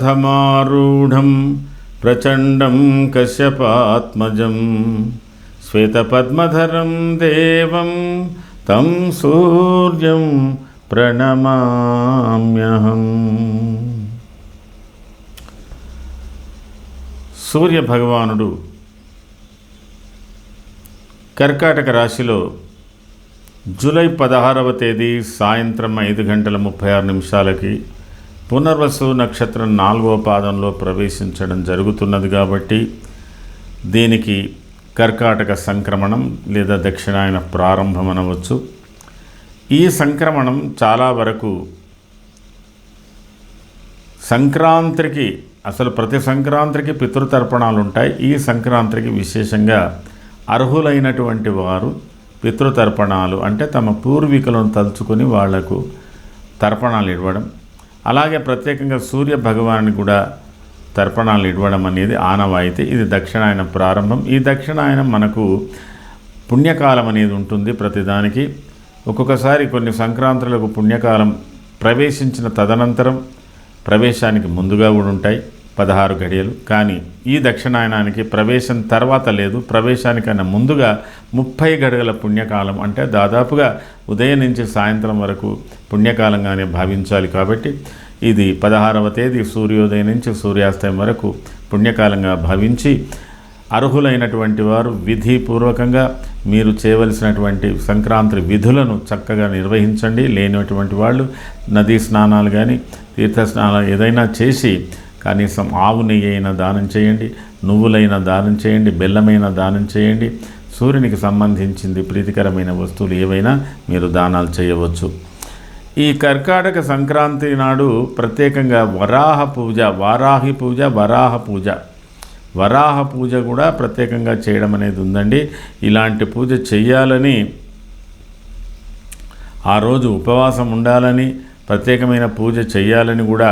సప్తాస్వరథమారూఢం ప్రచండం కశ్యపాత్మజం శ్వేతపద్మధరం దేవం తం సూర్యం ప్రణమామ్యహం సూర్య భగవానుడు కర్కాటక రాశిలో జూలై పదహారవ తేదీ సాయంత్రం ఐదు గంటల ముప్పై ఆరు నిమిషాలకి పునర్వసు నక్షత్రం నాలుగవ పాదంలో ప్రవేశించడం జరుగుతున్నది కాబట్టి దీనికి కర్కాటక సంక్రమణం లేదా దక్షిణాయన ప్రారంభం అనవచ్చు ఈ సంక్రమణం చాలా వరకు సంక్రాంతికి అసలు ప్రతి సంక్రాంతికి పితృతర్పణాలు ఉంటాయి ఈ సంక్రాంతికి విశేషంగా అర్హులైనటువంటి వారు పితృతర్పణాలు అంటే తమ పూర్వీకులను తలుచుకొని వాళ్ళకు తర్పణాలు ఇవ్వడం. అలాగే ప్రత్యేకంగా సూర్య భగవాన్ని కూడా తర్పణాలు ఇవ్వడం అనేది ఆనవాయితీ. ఇది దక్షిణాయన ప్రారంభం. ఈ దక్షిణాయనం మనకు పుణ్యకాలం అనేది ఉంటుంది ప్రతిదానికి. ఒక్కొక్కసారి కొన్ని సంక్రాంతులకు పుణ్యకాలం ప్రవేశించిన తదనంతరం ప్రవేశానికి ముందుగా కూడా ఉంటాయి. పదహారు గడియలు కానీ ఈ దక్షిణాయనానికి ప్రవేశం తర్వాత లేదు. ప్రవేశానికన్నా ముందుగా ముప్పై గడుగల పుణ్యకాలం అంటే దాదాపుగా ఉదయం నుంచి సాయంత్రం వరకు పుణ్యకాలంగానే భావించాలి కాబట్టి ఇది పదహారవ తేదీ సూర్యోదయం నుంచి సూర్యాస్తయం వరకు పుణ్యకాలంగా భావించి అర్హులైనటువంటి వారు విధిపూర్వకంగా మీరు చేయవలసినటువంటి సంక్రాంతి విధులను చక్కగా నిర్వహించండి. లేనటువంటి వాళ్ళు నదీ స్నానాలు కానీ తీర్థ స్నానాలు ఏదైనా చేసి కనీసం ఆవు నెయ్యి అయినా దానం చేయండి నువ్వులైన దానం చేయండి బెల్లమైన దానం చేయండి. సూర్యునికి సంబంధించింది ప్రీతికరమైన వస్తువులు ఏవైనా మీరు దానాలు చేయవచ్చు. ఈ కర్కాటక సంక్రాంతి నాడు ప్రత్యేకంగా వరాహ పూజ వారాహి పూజ వరాహ పూజ. వరాహ పూజ కూడా ప్రత్యేకంగా చేయడం అనేది ఉందండి. ఇలాంటి పూజ చేయాలని ఆ రోజు ఉపవాసం ఉండాలని ప్రత్యేకమైన పూజ చేయాలని కూడా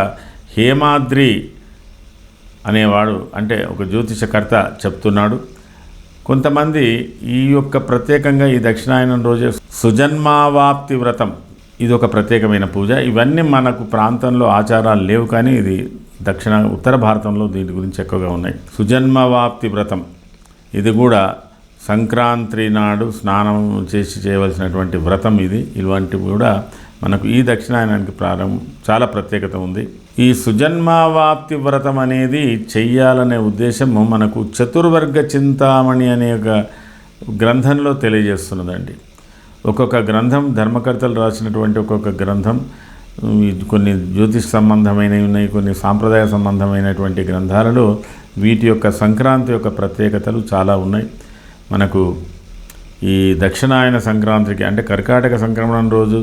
హేమాద్రి అనేవాడు అంటే ఒక జ్యోతిషకర్త చెప్తున్నాడు. కొంతమంది ఈ యొక్క ప్రత్యేకంగా ఈ దక్షిణాయనం రోజే సుజన్మావాప్తి వ్రతం ఇది ఒక ప్రత్యేకమైన పూజ. ఇవన్నీ మనకు ప్రాంతంలో ఆచారాలు లేవు కానీ ఇది దక్షిణ ఉత్తర భారతంలో దీని గురించి ఎక్కువగా ఉన్నాయి. సుజన్మవాప్తి వ్రతం ఇది కూడా సంక్రాంతి నాడు స్నానం చేసి చేయవలసినటువంటి వ్రతం ఇది. ఇలాంటివి కూడా మనకు ఈ దక్షిణాయనానికి ప్రారంభం చాలా ప్రత్యేకత ఉంది. ఈ సుజన్మావాప్తి వ్రతం అనేది చెయ్యాలనే ఉద్దేశము మనకు చతుర్వర్గ చింతామణి అనే ఒక గ్రంథంలో తెలియజేస్తున్నదండి. ఒక్కొక్క గ్రంథం ధర్మకర్తలు రాసినటువంటి ఒక్కొక్క గ్రంథం కొన్ని జ్యోతిష్ సంబంధమైనవి ఉన్నాయి కొన్ని సాంప్రదాయ సంబంధమైనటువంటి గ్రంథాలలో వీటి యొక్క సంక్రాంతి యొక్క ప్రత్యేకతలు చాలా ఉన్నాయి. మనకు ఈ దక్షిణాయన సంక్రాంతికి అంటే కర్కాటక సంక్రమణం రోజు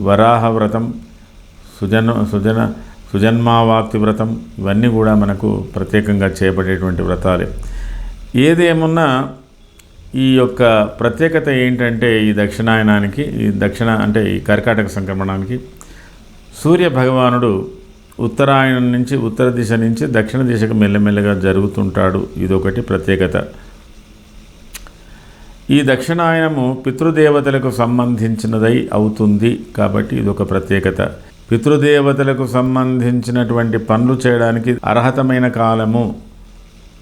వరాహ వ్రతం సుజన సుజన సుజన్మావాక్తి వ్రతం ఇవన్నీ కూడా మనకు ప్రత్యేకంగా చేపట్టేటువంటి వ్రతాలే. ఏదేమున్నా ఈ యొక్క ప్రత్యేకత ఏంటంటే ఈ దక్షిణాయనానికి ఈ దక్షిణ అంటే ఈ కర్కాటక సంక్రమణానికి సూర్య భగవానుడు ఉత్తరాయణం నుంచి ఉత్తర దిశ నుంచి దక్షిణ దిశకు మెల్లమెల్లగా జరుగుతుంటాడు. ఇదొకటి ప్రత్యేకత. ఈ దక్షిణాయనము పితృదేవతలకు సంబంధించినదై అవుతుంది కాబట్టి ఇది ఒక ప్రత్యేకత. పితృదేవతలకు సంబంధించినటువంటి పనులు చేయడానికి అర్హతమైన కాలము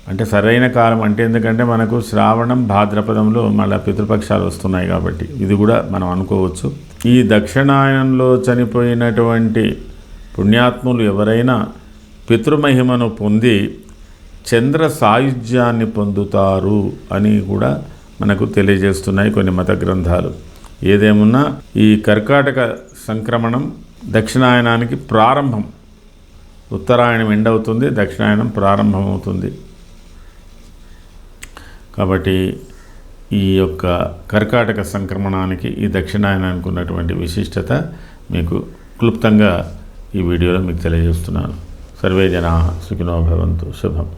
అంటే సరైన కాలం అంటే ఎందుకంటే మనకు శ్రావణం భాద్రపదంలో మళ్ళీ పితృపక్షాలు వస్తున్నాయి కాబట్టి ఇది కూడా మనం అనుకోవచ్చు. ఈ దక్షిణాయనంలో చనిపోయినటువంటి పుణ్యాత్ములు ఎవరైనా పితృమహిమను పొంది చంద్ర సాయుధ్యాన్ని పొందుతారు అని కూడా మనకు తెలియజేస్తున్నాయి కొన్ని మత గ్రంథాలు. ఏదేమున్నా ఈ కర్కాటక సంక్రమణం దక్షిణాయనానికి ప్రారంభం. ఉత్తరాయణం ఎండవుతుంది దక్షిణాయనం ప్రారంభమవుతుంది. కాబట్టి ఈ యొక్క కర్కాటక సంక్రమణానికి ఈ దక్షిణాయనానికి ఉన్నటువంటి విశిష్టత మీకు క్లుప్తంగా ఈ వీడియోలో మీకు తెలియజేస్తున్నాను. సర్వే జనా సుఖినో భవంతు శుభం.